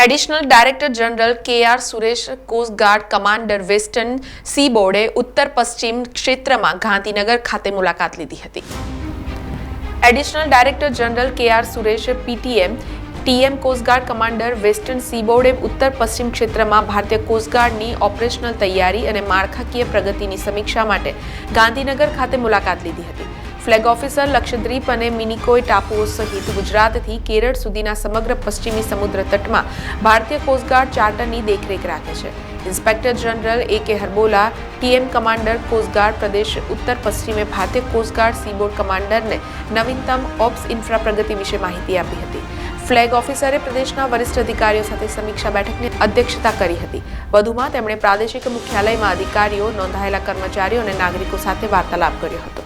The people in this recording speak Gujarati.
Additional director general K R Suresh coast guard commander western sea બોર્ડે ઉત્તર પશ્ચિમ ક્ષેત્રમાં ગાંધીનગર ખાતે મુલાકાત લીધી હતી. Additional director general K R Suresh PTM TM coast guard commander western સીબોર્ડે ઉત્તર પશ્ચિમ ક્ષેત્રમાં ભારતીય કોસ્ટગાર્ડની ઓપરેશનલ તૈયારી અને માળખાકીય પ્રગતિની સમીક્ષા માટે ગાંધીનગર ખાતે મુલાકાત લીધી હતી. ફ્લેગ ઓફિસર લક્ષદ્વીપ અને મિનિકોય ટાપુઓ સહિત ગુજરાતથી કેરળ સુધીના સમગ્ર પશ્ચિમી સમુદ્ર તટમાં ભારતીય કોસ્ટગાર્ડ ચાર્ટરની દેખરેખ રાખે છે. ઇન્સ્પેક્ટર જનરલ એ કે હર્બોલા TM commander coast guard Pradesh Uttar પશ્ચિમે ભારતીય કોસ્ટગાર્ડ સીબોર્ડ કમાન્ડરને નવીનતમ ઓપ્સ ઇન્ફ્રા પ્રગતિ વિશે માહિતી આપી હતી. ફ્લેગ ઓફિસરે પ્રદેશના વરિષ્ઠ અધિકારીઓ સાથે સમીક્ષા બેઠકની અધ્યક્ષતા કરી હતી. વધુમાં તેમણે પ્રાદેશિક મુખ્યાલયમાં અધિકારીઓ, નોંધાયેલા કર્મચારીઓ અને નાગરિકો સાથે વાર્તાલાપ કર્યો હતો.